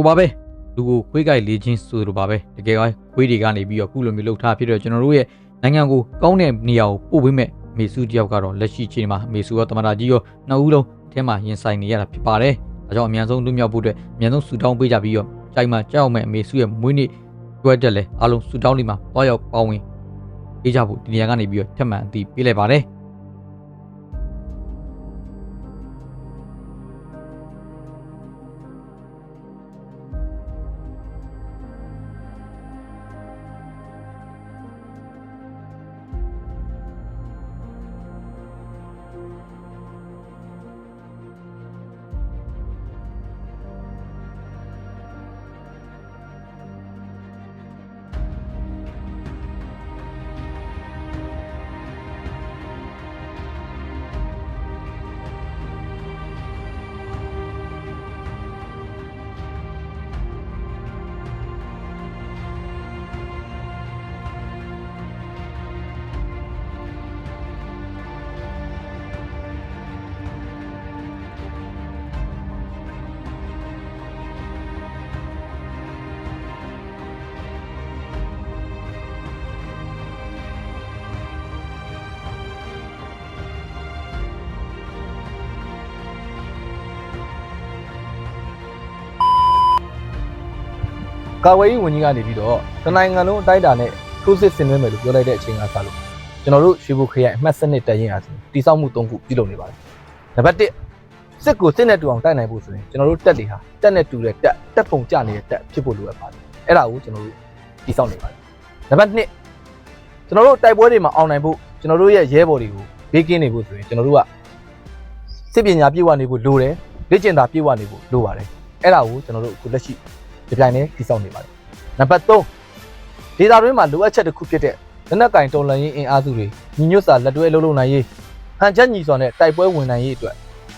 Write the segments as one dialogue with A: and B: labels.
A: ကူပါပဲလူကိုခွေးကြိုက်လေးချင်းဆိုလိုပါပဲတကယ်ကခွေးတွေကနေပြီးတော့ခုလိုမျိုးလှုပ်ထားဖြစ်တော့ကျွန်တော်တို့ရဲ့နိုင်ငံကိုကောင်းတဲ့နေရာကိုပို့ပေးမဲ့မေစုတယောက်ကတော့လက်ရှိချိန်မှာမေစုရောတမတာကြီးရောနှစ်ဦးလုံးအထဲမှာရင်ဆိုင်နေရတာဖြစ်ပါတယ်ဒါကြောင့်အမြန်ဆုံးလွတ်မြောက်ဖို့အတွက်အမြန်ဆုံးဆူတောင်းပေးကြပြီးတော့ကြိုက်မှာကြောက်အောင်မဲ့မေစုရဲ့မွေးနေ့ကျွဲတက်လဲအားလုံးဆူတောင်းလေးမှာတွားရောက်ပေါင်းဝင်ပေးကြဖို့ဒီနေရာကနေပြီးတော့ထက်မှန်အသိပေးလိုက်ပါတယ်
B: ကာဝေးကြီးဝန်ကြီးကနေပြီးတော့တနိုင်ငံလုံးအတိုင်းအတာနဲ့ထိုးစစ်ဆင်နွှဲမယ်လို့ပြောလိုက်တဲ့အချိန်ကစလို့ကျွန်တော်တို့ရွှေဘုခရိုင်အမှတ်စနစ်တက်ရင်အားဖြင့်တိစောက်မှု၃ခုပြုလုပ်နေပါတယ်။နံပါတ်1စစ်ကိုစစ်နဲ့တူအောင်တိုက်နိုင်ဖို့ဆိုရင်ကျွန်တော်တို့တက်တွေဟာတက်နဲ့တူတဲ့တက်တက်ပုံကြနေတဲ့တက်ဖြစ်ဖို့လိုအပ်ပါတယ်။အဲ့ဒါကိုကျွန်တော်တို့တိစောက်နေပါတယ်။နံပါတ်2ကျွန်တော်တို့တိုက်ပွဲတွေမှာအောင်နိုင်ဖို့ကျွန်တော်တို့ရဲ့ရဲဘော်တွေကိုဘေးကင်းနေဖို့ဆိုရင်ကျွန်တော်တို့ကစစ်ပညာပြည့်ဝနေဖို့လိုတယ်လေ့ကျင့်တာပြည့်ဝနေဖို့လိုပါတယ်။အဲ့ဒါကိုကျွန်တော်တို့အခုလက်ရှိ ဒီပြိုင်နဲ့တိစောက်နေပါတယ်။နံပါတ်3ဒေတာတွင်းမှာလိုအပ်ချက်တစ်ခုဖြစ်တဲ့လက်နက်ကင်တော်လှန်ရေးအင်အားစုတွေညီညွတ်စွာလက်တွဲအလုပ်လုပ်နိုင်ရေးဟန်ချက်ညီစွာနဲ့တိုက်ပွဲဝင်နိုင်ရေးအတွက်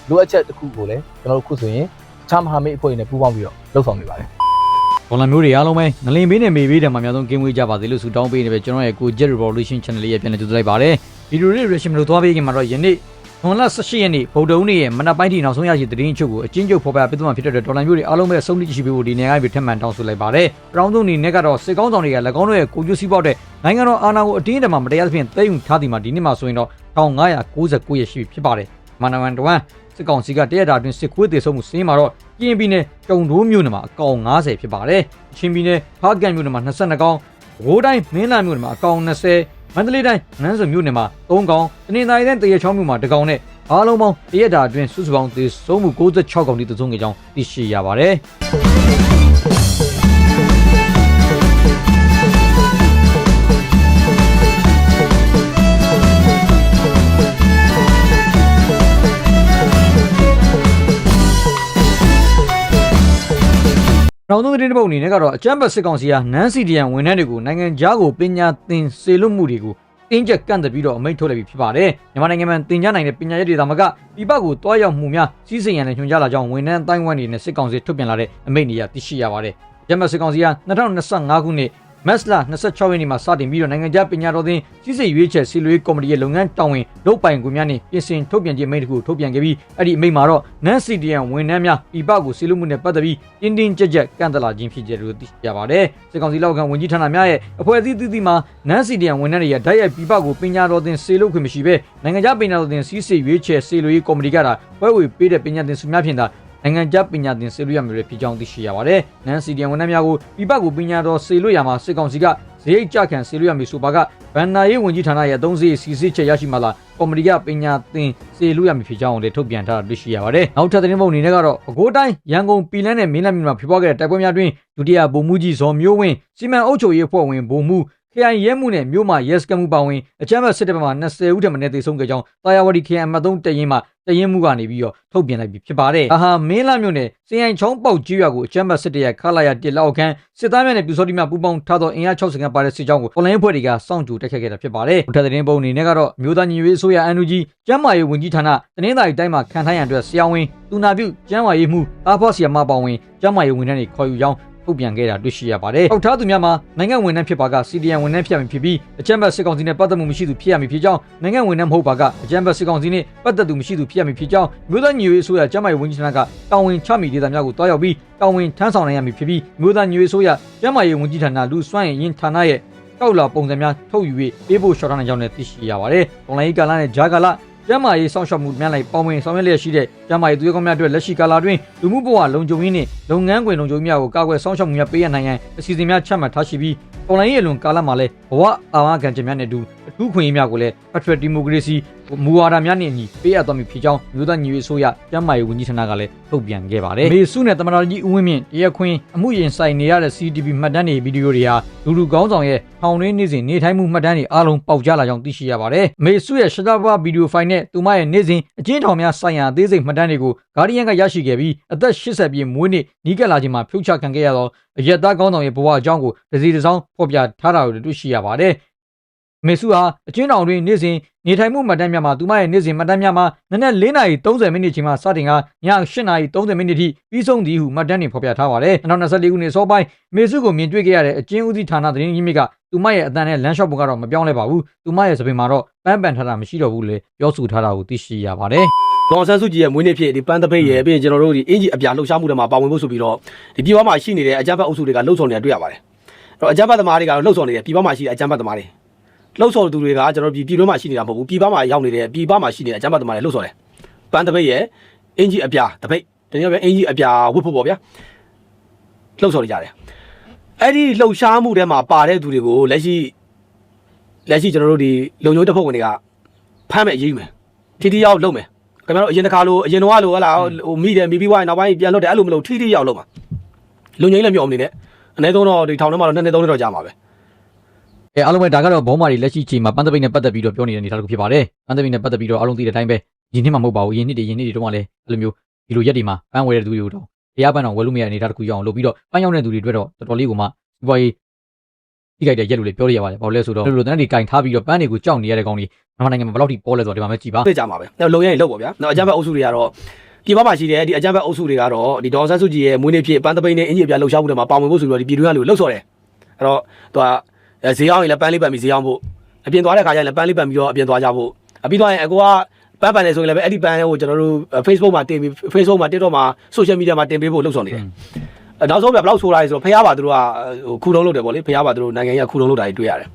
B: လိုအပ်ချက်တစ်ခုကိုလည်းကျွန်တော်တို့ခုဆိုရင်အခြားမဟာမိတ်အဖွဲ့တွေနဲ့ပူးပေါင်းပြီးတော့လှုပ်ဆောင်နေပါတယ်
A: ဘောလမျိုးတွေအားလုံးပဲငလင်ဘေးနဲ့မေဘေးတံမှာအများဆုံးကင်းဝေးကြပါစေလို့ဆုတောင်းပေးနေပဲကျွန်တော်ရဲ့ကို Jet Revolution Channel လေးရဲ့ပြန်လည်ကြိုဆိုလိုက်ပါတယ်ဗီဒီယိုလေး reaction လို့သွားပေးခင်မှာတော့ယနေ့ ဇွန်လ18ရက်နေ့ဗုဒ္ဓဦးနေ့ရဲ့မနက်ပိုင်းထိနောက်ဆုံးရရှိသတင်းအချုပ်ကိုအချင်းချုပ်ဖော်ပြပေးသွားမှာဖြစ်တဲ့ဒေါ်လာမျိုးတွေအားလုံးပဲအဆုံးထိရှိပေးဖို့ဒီနေရာကပြီးထပ်မံတောင်းဆိုလိုက်ပါတယ်။ပရောင်းဆုံးအနေနဲ့ကတော့စစ်ကောင်းဆောင်တွေက၎င်းတို့ရဲ့ကိုကျူစီးပေါက်တဲ့နိုင်ငံတော်အာဏာကိုအတင်းအဓမ္မမတရားသဖြင့်သိမ်းယူထားသည်မှာဒီနေ့မှာဆိုရင်တော့1999ရက်ရှိပြီဖြစ်ပါတယ်။မန္တဝမ်တဝမ်စစ်ကောင်စီကတရက်တာတွင်စစ်ခွေးတေဆုံးမှုစင်းမှာတော့ကရင်ပြည်နယ်တုံတိုးမြို့နယ်မှာအကောင်90ဖြစ်ပါတယ်။ချင်းပြည်နယ်ဖားကန်မြို့နယ်မှာ22ကောင်ဘိုးတိုင်းမင်းလာမြို့နယ်မှာအကောင်20 မန္တလေးတိုင်းနန်းစုံမြို့နယ်မှာ3ကောင်တနင်္သာရီတိုင်းတရချောင်းမြို့မှာ2ကောင်နဲ့အားလုံးပေါင်းတရက်တာအတွင်းစုစုပေါင်းသေဆုံးမှု66ကောင်တိသေဆုံးခဲ့ကြောင်းသိရှိရပါတယ်။ နောက်ဆုံးသတင်းတစ်ပုဒ်အနေနဲ့ကတော့အကြမ်းဖက်စစ်ကောင်စီဟာနန်းစီဒီယန်ဝန်ထမ်းတွေကိုနိုင်ငံခြားကိုပညာသင်စေလွတ်မှုတွေကိုတင်းကျပ်ကန့်သက်ပြီးတော့အမိန့်ထုတ်လိုက်ပြီဖြစ်ပါတယ်။မြန်မာနိုင်ငံမှာသင်ကြားနိုင်တဲ့ပညာရေးတွေသာမကပြည်ပကိုတွားရောက်မှုများစီးစိမ်ရန်နဲ့ညွှန်ကြားလာကြောင်းဝန်ထမ်းအတိုင်းဝိုင်းတွေနဲ့စစ်ကောင်စီထုတ်ပြန်လာတဲ့အမိန့်တွေရသိရှိရပါတယ်။အကြမ်းဖက်စစ်ကောင်စီဟာ2025ခုနှစ် မက်စလာ26ရက်နေ့မှာစတင်ပြီးတော့နိုင်ငံခြားပညာတော်သင်ကြီးစိတ်ရွေးချယ်စီလွေးကော်မတီရဲ့လုပ်ငန်းတာဝန်လုပ်ပိုင်ခွင့်များနဲ့ပြင်ဆင်ထုတ်ပြန်ခြင်းအမိန့်တစ်ခုထုတ်ပြန်ခဲ့ပြီးအဲ့ဒီအမိန့်မှာတော့နန်စီဒီယန်ဝန်ထမ်းများပြည်ပကိုစီလွတ်မှုနဲ့ပတ်သက်ပြီးတင်းတင်းကြပ်ကြပ်ကန့်သတ်လာခြင်းဖြစ်ကြတယ်လို့သိရပါတယ်စစ်ကောင်စီလောက်ခံဝန်ကြီးဌာနများရဲ့အဖွဲ့အစည်းသီးသီးမှာနန်စီဒီယန်ဝန်ထမ်းတွေရဲ့ဓာတ်ရိုက်ပြည်ပကိုပညာတော်သင်စေလွတ်ခွင့်မရှိဘဲနိုင်ငံခြားပညာတော်သင်စီးစိတ်ရွေးချယ်စီလွေးကော်မတီကတာပွဲဝေပေးတဲ့ပညာသင်ဆုများဖြင့်သာ နိုင်ငံခြားပညာသင်စေလွတ်ရမယ်လို့ဖြစ်ကြောင်းသိရှိရပါတယ်။နန်စီဒီယန်ဝန်ထမ်းများကိုပြည်ပကိုပညာတော်စေလွတ်ရမှာစစ်ကောင်စီကဇေယိတ်ကြခံစေလွတ်ရမည်ဆိုပါကဗန်နာရေးဝန်ကြီးဌာနရဲ့အသုံးစရိတ်စီစစ်ချက်ရရှိမှလာကော်မတီကပညာသင်စေလွတ်ရမည်ဖြစ်ကြောင်းလည်းထုတ်ပြန်ထားတာတွေ့ရှိရပါတယ်။နောက်ထပ်သတင်းပုံအနေနဲ့ကတော့ပဲခူးတိုင်းရန်ကုန်ပြည်လန်းနဲ့မင်းလက်မြို့မှာဖြစ်ပွားခဲ့တဲ့တိုက်ပွဲများတွင်ဒုတိယဗိုလ်မှူးကြီးဇော်မျိုးဝင်းစီမံအုပ်ချုပ်ရေးအဖွဲ့ဝင်ဗိုလ်မှူး ခရိုင်ရဲမှုနဲ့မြို့မှာရဲစခန်းမှုပါဝင်အကြမ်းဖက်စစ်တပ်ဘက်မှ20ဦးထက်မနည်းသေဆုံးခဲ့ကြောင်းတာယာဝတီခရိုင်အမှတ်3တရင်မှတရင်မှုကနေပြီးတော့ထုတ်ပြန်လိုက်ပြီဖြစ်ပါတယ်။ဒါဟာမင်းလာမြို့နယ်စင်ရိုင်ချောင်းပေါက်ကြီးရွာကိုအကြမ်းဖက်စစ်တပ်ရဲ့ခလာရတစ်လောက်ခန်းစစ်သားများနဲ့ပြူစောတိများပူးပေါင်းထားသောအင်အား60ခန်းပါတဲ့စစ်ကြောင်းကိုတော်လိုင်းအဖွဲ့တွေကစောင့်ကြိုတိုက်ခတ်ခဲ့တာဖြစ်ပါတယ်။ထပ်တဲ့ပုံအနေနဲ့ကတော့မြို့သားညီရွေးအစိုးရအန်ယူဂျီကျမ်းမာရေးဝန်ကြီးဌာနတနင်္သာရီတိုင်းမှာခံထိုင်းရန်အတွက်ဆရာဝန်တူနာပြုကျမ်းမာရေးမှုအားဖော်ဆီယမပါဝင်ကျမ်းမာရေးဝန်ထမ်းတွေခေါ်ယူကြောင်း ထုတ်ပြန်ခဲ့တာတွေ့ရှိရပါတယ်။ထောက်ထားသူများမှာနိုင်ငံဝန်ထမ်းဖြစ်ပါက CDN ဝန်ထမ်းဖြစ်ရမည်ဖြစ်ပြီးအကြမ်းဖက်စစ်ကောင်စီနဲ့ပတ်သက်မှုမရှိသူဖြစ်ရမည်ဖြစ်ကြောင်းနိုင်ငံဝန်ထမ်းမဟုတ်ပါကအကြမ်းဖက်စစ်ကောင်စီနဲ့ပတ်သက်သူမရှိသူဖြစ်ရမည်ဖြစ်ကြောင်းမြို့သားညီရေးအစိုးရကျန်းမာရေးဝန်ကြီးဌာနကတာဝန်ချမိဒေသများကိုတွားရောက်ပြီးတာဝန်ထမ်းဆောင်နိုင်ရမည်ဖြစ်ပြီးမြို့သားညီရေးအစိုးရကျန်းမာရေးဝန်ကြီးဌာနလူစွမ်းရင်ဌာနရဲ့ကောက်လာပုံစံများထုတ်ယူ၍ပေးဖို့ရှော့ထားနိုင်ကြောင်းလည်းသိရှိရပါတယ်။အွန်လိုင်းကာလနဲ့ဂျာကာလ ကျမ်းမာရေးစောင့်ရှောက်မှုများလိုက်ပေါင်းဝင်ဆောင်ရွက်လျက်ရှိတဲ့ကျမ်းမာရေးသူရဲကောင်းများအတွက်လက်ရှိကာလအတွင်းလူမှုဘဝလုံခြုံရေးနှင့်လုပ်ငန်းခွင်လုံခြုံရေးများကိုကာကွယ်စောင့်ရှောက်မှုများပေးရနိုင်ရန်အစီအစဉ်များချမှတ်ထားရှိပြီးအွန်လိုင်းရဲ့လွန်ကာလမှာလည်းဘဝအာမခံချက်များနဲ့အတူ အထူးခွင့်အရေးများကိုလည်း Patriot Democracy မူဝါဒများနဲ့အညီပေးအပ်သွားမည်ဖြစ်ကြောင်းမြို့သားညီရေးအစိုးရကျမ်းမာရေးဝန်ကြီးဌာနကလည်းထုတ်ပြန်ခဲ့ပါတယ်။မေစုနဲ့တမန်တော်ကြီးဦးဝင်းမြင့်တရားခွင်အမှုရင်ဆိုင်နေရတဲ့ CTV မှတ်တမ်းတွေဗီဒီယိုတွေဟာလူလူကောင်းဆောင်ရဲ့ထောင်တွင်းနေ့စဉ်နေထိုင်မှုမှတ်တမ်းတွေအားလုံးပေါက်ကြားလာကြောင်းသိရှိရပါတယ်။မေစုရဲ့ရှတာဘာဗီဒီယိုဖိုင်နဲ့သူမရဲ့နေ့စဉ်အကျဉ်းထောင်များဆိုင်ရာအသေးစိတ်မှတ်တမ်းတွေကို Guardian ကရရှိခဲ့ပြီးအသက်80ပြည့်မွေးနေ့နီးကပ်လာခြင်းမှာဖြုတ်ချခံခဲ့ရသောအရက်သားကောင်းဆောင်ရဲ့ဘဝအကြောင်းကိုတစ်စီတစ်စောင်းဖော်ပြထားတာကိုတွေ့ရှိရပါတယ်။ မေစုဟာအကျဉ်းထောင်တွင်နေ့စဉ်နေထိုင်မှုမှတ်တမ်းများမှာသူမရဲ့နေ့စဉ်မှတ်တမ်းများမှာနနက်၄နာရီ30မိနစ်ချိန်မှစတင်ကည8နာရီ30မိနစ်ထိပြီးဆုံးသည်ဟုမှတ်တမ်းတွေဖော်ပြထားပါတယ်။2024ခုနှစ်စောပိုင်းမေစုကိုမြင်တွေ့ခဲ့ရတဲ့အကျဉ်းဦးစီးဌာနသတင်းရင်းမြစ်ကသူမရဲ့အတန်နဲ့လမ်းလျှောက်ပုံကတော့မပြောင်းလဲပါဘူး။သူမရဲ့စပင်မှာတော့ပန်းပန်ထားတာမရှိတော့ဘူးလေပြောဆိုထားတာကိုသိရှိရပါတယ်။
C: ဒေါ်ဆန်းစုကြည်ရဲ့မွေးနေ့ဖြစ်ဒီပန်းတပိတ်ရဲ့ပြီးရင်ကျွန်တော်တို့ဒီအင်ဂျီအပြာလှုပ်ရှားမှုတွေမှာပါဝင်ဖို့ဆိုပြီးတော့ဒီပြည်ပမှာရှိနေတဲ့အကြမ်းဖက်အုပ်စုတွေကလှုပ်ဆောင်နေတာတွေ့ရပါတယ်။အဲ့တော့အကြမ်းဖက်သမားတွေကတော့လှုပ်ဆောင်နေတယ်ပြည်ပမှာရှိတဲ့အကြမ်းဖက်သမားတွေ လှုပ်ဆောင်သူတွေကကျွန်တော်တို့ပြည်ပြည်တွင်းမှာရှိနေတာမဟုတ်ဘူးပြည်ပမှာရောက်နေတဲ့ပြည်ပမှာရှိနေတဲ့အကြမ်းဖက်သမားတွေလှုပ်ဆောင်တယ်။ပန်းတပိတ်ရဲ့အင်ဂျီအပြာတပိတ်တကယ်ပဲအင်ဂျီအပြာဝတ်ဖို့ပေါ့ဗျာလှုပ်ဆောင်နေကြတယ်။အဲ့ဒီလှုပ်ရှားမှုတွေမှာပါတဲ့သူတွေကိုလက်ရှိလက်ရှိကျွန်တော်တို့ဒီလုံခြုံရေးတပ်ဖွဲ့ဝင်တွေကဖမ်းမဲ့ရေးမယ်ထိထိရောက်လုပ်မယ်ခင်ဗျားတို့အရင်တစ်ခါလိုအရင်တော့လိုဟလာဟိုမိတယ်မိပြီးွားရင်နောက်ပိုင်းပြန်လွတ်တယ်အဲ့လိုမလို့ထိထိရောက်လို့မှာလုံငိမ့်လည်းမြော်မနေနဲ့အနည်းဆုံးတော့ဒီထောင်ထဲမှာတော့နှစ်နှစ်သုံးနှစ်တော့ကြာမှာပဲ
A: အဲအားလုံးပဲဒါကတော့ဘောမာတွေလက်ရှိချိန်မှာပန်းသပိတ်နဲ့ပတ်သက်ပြီးတော့ပြောနေတဲ့အနေအထားတစ်ခုဖြစ်ပါတယ်။ပန်းသပိတ်နဲ့ပတ်သက်ပြီးတော့အားလုံးသိတဲ့အတိုင်းပဲယင်းနှစ်မှာမဟုတ်ပါဘူး။ယင်းနှစ်တွေယင်းနှစ်တွေတော့မှလည်းအဲ့လိုမျိုးဒီလိုရက်တွေမှာပန်းဝယ်တဲ့သူတွေတော့တရားပန်းတော့ဝယ်လို့မရတဲ့အနေအထားတစ်ခုရအောင်လုပ်ပြီးတော့ပန်းရောက်တဲ့သူတွေအတွက်တော့တော်တော်လေးကိုမှဒီပေါ်ကြီးဒီကြိုက်တဲ့ရက်လို့လည်းပြောရရပါတယ်။ဘာလို့လဲဆိုတော့လိုလိုတန်းတွေကင်ထားပြီးတော့ပန်းတွေကိုကြောက်နေရတဲ့ကောင်တွေမြန်မာနိုင်ငံမှာဘယ်လောက်ထိပေါ်လဲဆိုတော့ဒီမှာပဲကြည်ပါ
C: သိကြမှာပဲအဲ့လုံရင်လောက်ပါဗျာနော်အကြမ်းဖက်အုပ်စုတွေကတော့ဒီဘက်မှာရှိတယ်ဒီအကြမ်းဖက်အုပ်စုတွေကတော့ဒီဒေါ်ဆန်းစုကြည်ရဲ့မွေးနေ့ဖြစ်ပန်းတပိန်နဲ့အင်ဂျီပြလှုပ်ရှားမှုတွေမှာပါဝင်ဖို့ဆိုပြီးတော့ဒီပြည်တွင်းကလူလှုပ်ဆော်တယ်အဲ့တော့သူက ဈေးအောင်ရင်လည်းပန်းလေးပန်ပြီးဈေးအောင်ဖို့အပြင်သွားတဲ့ခါကျရင်လည်းပန်းလေးပန်ပြီးတော့အပြင်သွားကြဖို့အပြီးသွားရင်အကူကပန်းပန်နေဆိုရင်လည်းပဲအဲ့ဒီပန်းကိုကျွန်တော်တို့ Facebook မှာတင်ပြီး Facebook မှာ TikTok မှာ Social Media မှာတင်ပေးဖို့လှုပ်ဆော်နေတယ်အဲနောက်ဆုံးပြဘယ်လောက်ဆိုတာလဲဆိုတော့ဖះပါသူတို့ကဟိုခုတုံးလုပ်တယ်ဗောလေဖះပါသူတို့နိုင်ငံကြီးကခုတုံးလုပ်တာတွေတွေ့ရတယ်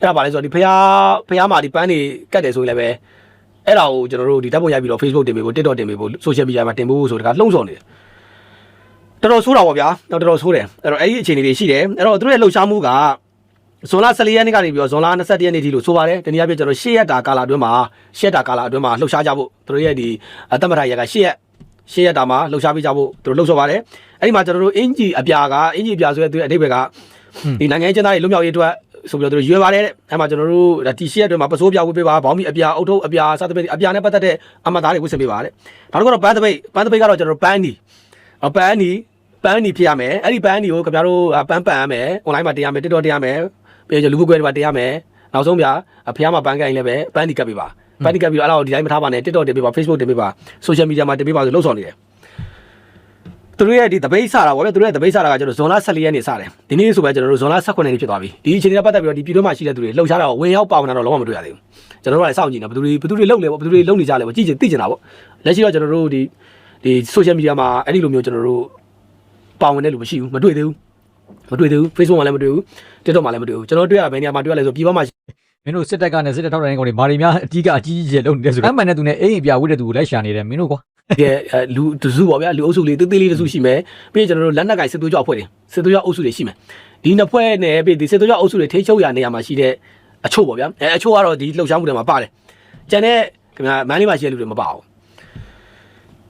C: အဲ့ဒါပါလဲဆိုတော့ဒီဖះဖះမှာဒီပန်းတွေကတ်တယ်ဆိုရင်လည်းပဲအဲ့ဒါကိုကျွန်တော်တို့ဒီဓာတ်ပုံရိုက်ပြီးတော့ Facebook တင်ပေးဖို့ TikTok တင်ပေးဖို့ Social Media မှာတင်ပေးဖို့ဆိုတကလှုံ့ဆော်နေတယ်တော်တော်ဆိုးတာဗောဗျာတော်တော်ဆိုးတယ်အဲ့တော့အဲ့ဒီအခြေအနေတွေရှိတယ်အဲ့တော့သူတို့ရဲ့လှုပ်ရှားမှုက ဇွန်လ14ရက်နေ့ကနေပြီးတော့ဇွန်လ22ရက်နေ့ထိလို့ဆိုပါတယ်တနည်းအားဖြင့်ကျွန်တော်10ရက်တာကာလအတွင်းမှာ10ရက်တာကာလအတွင်းမှာလှုပ်ရှားကြဖို့သူတို့ရဲ့ဒီအတမထရက်က10ရက်10ရက်တာမှာလှုပ်ရှားပေးကြဖို့သူတို့လှုပ်ဆော်ပါတယ်အဲ့ဒီမှာကျွန်တော်တို့အင်ဂျီအပြာကအင်ဂျီအပြာဆိုတဲ့သူရဲ့အဓိပ္ပာယ်ကဒီနိုင်ငံရေးကျန်းသားတွေလွတ်မြောက်ရေးအတွက်ဆိုပြီးတော့သူတို့ရွေးပါတယ်တဲ့အဲ့မှာကျွန်တော်တို့တီရှီရက်တွေမှာပစိုးပြဝတ်ပေးပါဘောင်းမီအပြာအုတ်ထုပ်အပြာစသဖြင့်အပြာနဲ့ပတ်သက်တဲ့အမသားတွေဝတ်ဆင်ပေးပါတဲ့နောက်တစ်ခုတော့ပန်းတပိတ်ပန်းတပိတ်ကတော့ကျွန်တော်တို့ပန်းနီပန်းနီပန်းနီဖြစ်ရမယ်အဲ့ဒီပန်းနီကိုခင်ဗျားတို့ပန်းပန်ရမယ် online မှာတင်ရမယ် TikTok တင်ရမယ် ပြီးတော့လူမှုကွဲတွေမှာတင်ရမယ်နောက်ဆုံးပြဖះမှာပန်းကိုင်းလည်းပဲပန်းနီကပ်ပေးပါပန်းနီကပ်ပြီးတော့အဲ့ဒါကိုဒီတိုင်းမထားပါနဲ့ TikTok တင်ပေးပါ Facebook တင်ပေးပါ social media မှာတင်ပေးပါဆိုလှုပ်ဆောင်နေတယ်သူတို့ရဲ့ဒီတပိတ်စတာဗောဗျသူတို့ရဲ့တပိတ်စတာကကျွန်တော်ဇွန်လ14ရက်နေ့စတယ်ဒီနေ့ဆိုပဲကျွန်တော်တို့ဇွန်လ18ရက်နေ့ဖြစ်သွားပြီဒီအချိန်နဲ့ပတ်သက်ပြီးတော့ဒီပြည်တွင်းမှာရှိတဲ့သူတွေလှုပ်ရှားတာကိုဝင်ရောက်ပါဝင်တာတော့လုံးဝမတွေ့ရသေးဘူးကျွန်တော်တို့ကလည်းစောင့်ကြည့်နေဘယ်သူတွေဘယ်သူတွေလှုပ်လဲဗောဘယ်သူတွေလှုပ်နေကြလဲဗောကြည့်ချင်သိချင်တာဗောလက်ရှိတော့ကျွန်တော်တို့ဒီဒီ social media မှာအဲ့ဒီလိုမျိုးကျွန်တော်တို့ပါဝင်တဲ့လူမရှိဘူးမတွေ့သေးဘူး မတွေ့သေးဘူး Facebook မှာလည်းမတွေ့ဘူး TikTok မှာလည်းမတွေ့ဘူးကျွန်တော်တွေ့ရတာဘယ်နေရာမှာတွေ့ရလဲဆိုပြည်ပမှာ
A: မင်းတို့စစ်တပ်ကနဲ့စစ်တပ်ထောက်တဲ့ကောင်တွေဘာတွေများအကြီးကအကြီးကြီးကျယ်လုပ်နေတယ်ဆိုတော့အမှန်နဲ့သူနဲ့အိမ်အပြာဝတ်တဲ့သူကိုလိုက်ရှာနေတယ်မင်းတို့ကွာ
C: ကဲအဲလူတစုပေါ့ဗျာလူအုပ်စုလေးတေးသေးလေးတစုရှိမယ်ပြီးရင်ကျွန်တော်တို့လက်နက်ကင်စစ်သွေးကြောအဖွဲ့တွေစစ်သွေးကြောအုပ်စုတွေရှိမယ်ဒီနှစ်ဖွဲ့နဲ့ပြီးဒီစစ်သွေးကြောအုပ်စုတွေထိချုပ်ရနေရမှာရှိတဲ့အချို့ပေါ့ဗျာအဲအချို့ကတော့ဒီလှုပ်ရှားမှုတွေမှာပါတယ်ကျန်တဲ့ခင်ဗျာမန်းလေးမှာရှိတဲ့လူတွေမပါဘူး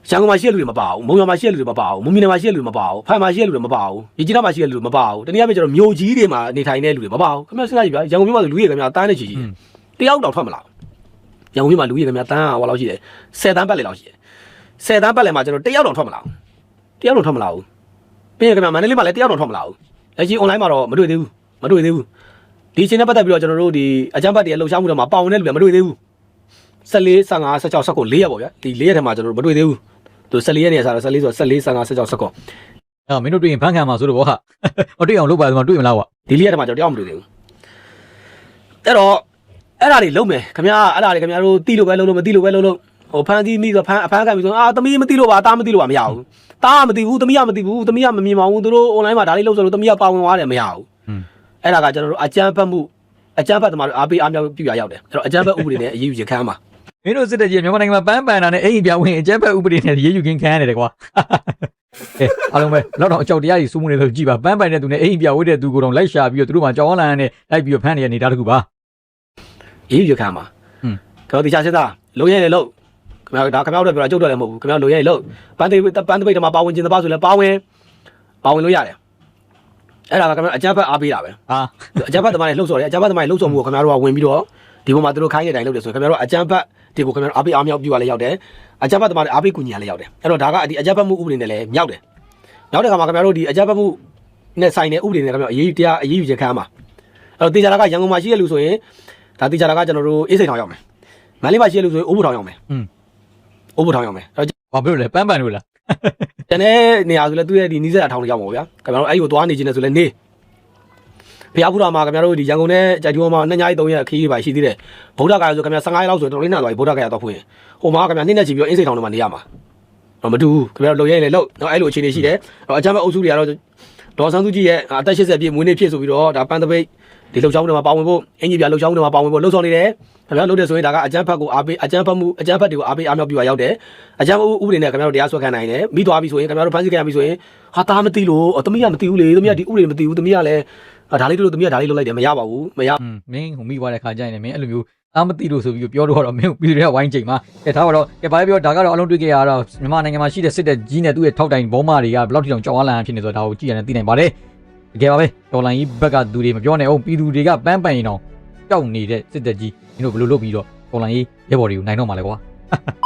C: ရန်ကုန်မှာရှိတဲ့လူတွေမပါဘူးမုံရွာမှာရှိတဲ့လူတွေမပါဘူးမုံမြနယ်မှာရှိတဲ့လူတွေမပါဘူးဖိုင်မှာရှိတဲ့လူတွေမပါဘူးရေကြီးနားမှာရှိတဲ့လူတွေမပါဘူးတနည်းအားဖြင့်ကျွန်တော်မြို့ကြီးတွေမှာနေထိုင်တဲ့လူတွေမပါဘူးခင်ဗျာစဉ်းစားကြည့်ဗျာရန်ကုန်မြို့မှာလူကြီးခင်ဗျာတန်းနေချီကြီးတယောက်တော့ထွက်မလာဘူးရန်ကုန်မြို့မှာလူကြီးခင်ဗျာတန်းဟောလောက်ရှိတယ်10တန်းပတ်လေလောက်ရှိတယ်ဆယ်တန်းပတ်လည်မှာကျွန်တော်တယောက်တော့ထွက်မလာဘူးတယောက်တော့ထွက်မလာဘူးပြီးရင်ခင်ဗျမန္တလေးမှာလည်းတယောက်တော့ထွက်မလာဘူးလက်ရှိ online မှာတော့မတွေ့သေးဘူးမတွေ့သေးဘူးဒီအချိန်နဲ့ပတ်သက်ပြီးတော့ကျွန်တော်တို့ဒီအကြမ်းဖက်တွေလှုပ်ရှားမှုတွေမှာပါဝင်တဲ့လူတွေမတွေ့သေးဘူး14 15 16 19 4ရက်ပေါ့ဗျာဒီ4ရက်ထဲမှာကျွန်တော်တို့မတွေ့သေးဘူး သူ14ရက်နေစားတော့14ဆို14 15 16 19
A: အဲ့မင်းတို့တွေ့ရင်ဖန်ခံမှာဆိုတော့ဘောဟာမတွေ့အောင်လုပ်ပါဆိုမှတွေ့မလားကွာ
C: ဒီလေးရက်တမှာကျွန်တော်တယောက်မတွေ့သေးဘူးအဲ့တော့အဲ့ဒါတွေလုံးမယ်ခင်ဗျာအဲ့ဒါတွေခင်ဗျာတို့တီးလို့ပဲလုံးလို့မတီးလို့ပဲလုံးလို့ဟိုဖန်တီးမိဆိုဖန်အဖန်ခံပြီဆိုအာသမီးမတီးလို့ပါတားမတီးလို့ပါမရဘူးတားမတီးဘူးသမီးကမတီးဘူးသမီးကမမြင်ပါဘူးသူတို့ online မှာဒါလေးလုံးဆိုလို့သမီးကပါဝင်သွားတယ်မရဘူးအဲ့ဒါကကျွန်တော်တို့အကြမ်းဖက်မှုအကြမ်းဖက်သမားတို့အားပေးအားမြောက်ပြုရရောက်တယ်အဲ့တော့အကြမ်းဖက်ဥပဒေနဲ့အရေးယူခြင်းခံ မှာ
A: မင်းတို့စစ်တဲ့ကြီးမြန်မာနိုင်ငံမှာပန်းပန်တာနဲ့အိမ်ပြဝင်အကျန်းဖက်ဥပဒေနဲ့ရေးယူခင်းခံရတယ်ကွာအဲအားလုံးပဲလောက်တော့အကြောက်တရားကြီးစိုးမှုနေလို့ကြည်ပါပန်းပန်တဲ့သူနဲ့အိမ်ပြဝိတဲ့သူကိုတော့လိုက်ရှာပြီးတော့သူတို့မှကြောင်းအောင်လန်နဲ့လိုက်ပြီးတော့ဖမ်းနေတဲ့နေတာတခုပါ
C: အေးရခံမှာ
A: ဟွန်း
C: ကျွန်တော်တရားစစ်သားလုံရဲလေလို့ခင်ဗျားဒါခင်ဗျားတို့ပြောတာကြုတ်တော့လည်းမဟုတ်ဘူးခင်ဗျားလုံရဲလေလို့ပန်းသိပန်းသိပိတ်တမှာပါဝင်ခြင်းတပါဆိုလဲပါဝင်ပါဝင်လို့ရတယ်အဲ့ဒါကခင်ဗျားအကြမ်းဖက်အားပေးတာပဲ
A: ဟာ
C: အကြမ်းဖက်သမားတွေလှုပ်ဆော်တယ်အကြမ်းဖက်သမားတွေလှုပ်ဆော်မှုကိုခင်ဗျားတို့ကဝင်ပြီးတော့ ဒီပေါ်မှာသူတို့ခိုင်းတဲ့အတိုင်းလုပ်တယ်ဆိုရင်ခင်ဗျားတို့အကြမ်းဖက်တွေကိုခင်ဗျားတို့အားပေးအားမြောက်ပြုရလဲရောက်တယ်အကြမ်းဖက်သမားတွေအားပေးကူညီရလဲရောက်တယ်အဲ့တော့ဒါကဒီအကြမ်းဖက်မှုဥပဒေနဲ့လည်းမြောက်တယ်နောက်တဲ့ခါမှာခင်ဗျားတို့ဒီအကြမ်းဖက်မှုနဲ့ဆိုင်တဲ့ဥပဒေနဲ့ခင်ဗျားအရေးယူတရားအရေးယူချက်ခံရမှာအဲ့တော့တေချာတာကရန်ကုန်မှာရှိတဲ့လူဆိုရင်ဒါတေချာတာကကျွန်တော်တို့အေးစိန်ထောင်ရောက်မယ်မန္တလေးမှာရှိတဲ့လူဆိုရင်အိုးဘူထောင်ရောက်မယ်အိုးဘူထောင်ရောက်မယ်အဲ့တော့
A: ဘာဖြစ်လို့လဲပန်းပန်လို့လား
C: ကျန်တဲ့နေရာဆိုလဲသူ့ရဲ့ဒီနီးစပ်တာထောင်တွေရောက်မှာဗျာခင်ဗျားတို့အဲ့ဒီကိုသွားနေခြင်းနဲ့ဆိုလဲနေ ဖျားဖူတာမှာခင်ဗျားတို့ဒီရန်ကုန်နဲ့ကြိုက်တူမှာနှစ်ညရီသုံးရက်ခီးပါရှိသေးတယ်ဗုဒ္ဓဂါရဆိုခင်ဗျာ15ရက်လောက်ဆိုတော့တော်လေးနာသွားပြီဗုဒ္ဓဂါရတော့ဖွင့်ဟိုမှာခင်ဗျာနေ့နဲ့ချီပြီးတော့အင်းစိန်ထောင်တွေမှာနေရမှာတော့မတူဘူးခင်ဗျားတို့လုံရဲလေလို့တော့အဲ့လိုအခြေအနေရှိတယ်တော့အကြမ်းဖက်အုပ်စုတွေကတော့ဒေါ်ဆန်းစုကြည်ရဲ့အသက်80ပြည့်မွေးနေ့ဖြစ်ဆိုပြီးတော့ဒါပန်းတပိတ်ဒီလှုပ်ရှားမှုတွေမှာပါဝင်ဖို့အင်ဂျီပြလှုပ်ရှားမှုတွေမှာပါဝင်ဖို့လှုပ်ဆောင်နေတယ်ခင်ဗျားလုပ်တယ်ဆိုရင်ဒါကအကြမ်းဖက်ကိုအားပေးအကြမ်းဖက်မှုအကြမ်းဖက်တွေကိုအားပေးအားမြောက်ပြရရောက်တယ်အကြမ်းဖက်ဥပဒေနဲ့ခင်ဗျားတို့တရားစွဲခံနိုင်တယ်မိသွားပြီဆိုရင်ခင်ဗျားတို့ဖမ်းဆီးခံရပြီဆိုရင်ဟာတာမသိလို့သမီးကမသိဘူးလေသမီးကဒီဥပဒေမသိဘူးသမီးကလည်း ဒါလေးတို့သမီးကဒါလေးလုပ်လိုက်တယ်မရပါဘူးမရ
A: อืมမင်းဟိုမိသွားတဲ့ခါကျရင်လည်းမင်းအဲ့လိုမျိုးအားမသိလို့ဆိုပြီးပြောတော့တော့မင်းပြည်သူတွေကဝိုင်းချိန်မှာအဲထားတော့ကဲဘာပြောဒါကတော့အလုံးတွေ့ကြရတော့မြန်မာနိုင်ငံမှာရှိတဲ့စစ်တဲ့ကြီးနဲ့သူ့ရဲ့ထောက်တိုင်ဘောမတွေကဘယ်လောက်ထိတောင်ကြောက်အားလန့်ဖြစ်နေဆိုတော့ဒါကိုကြည့်ရတယ်သိနိုင်ပါတယ်တကယ်ပါပဲဒေါ်လာကြီးဘက်ကသူတွေမပြောနဲ့အောင်ပြည်သူတွေကပန်းပန်ရင်တော့ကြောက်နေတဲ့စစ်တဲ့ကြီးမင်းတို့ဘယ်လိုလုပ်ပြီးတော့ဒေါ်လာကြီးရဲဘော်တွေကိုနိုင်တော့မှာလဲကွာဘာ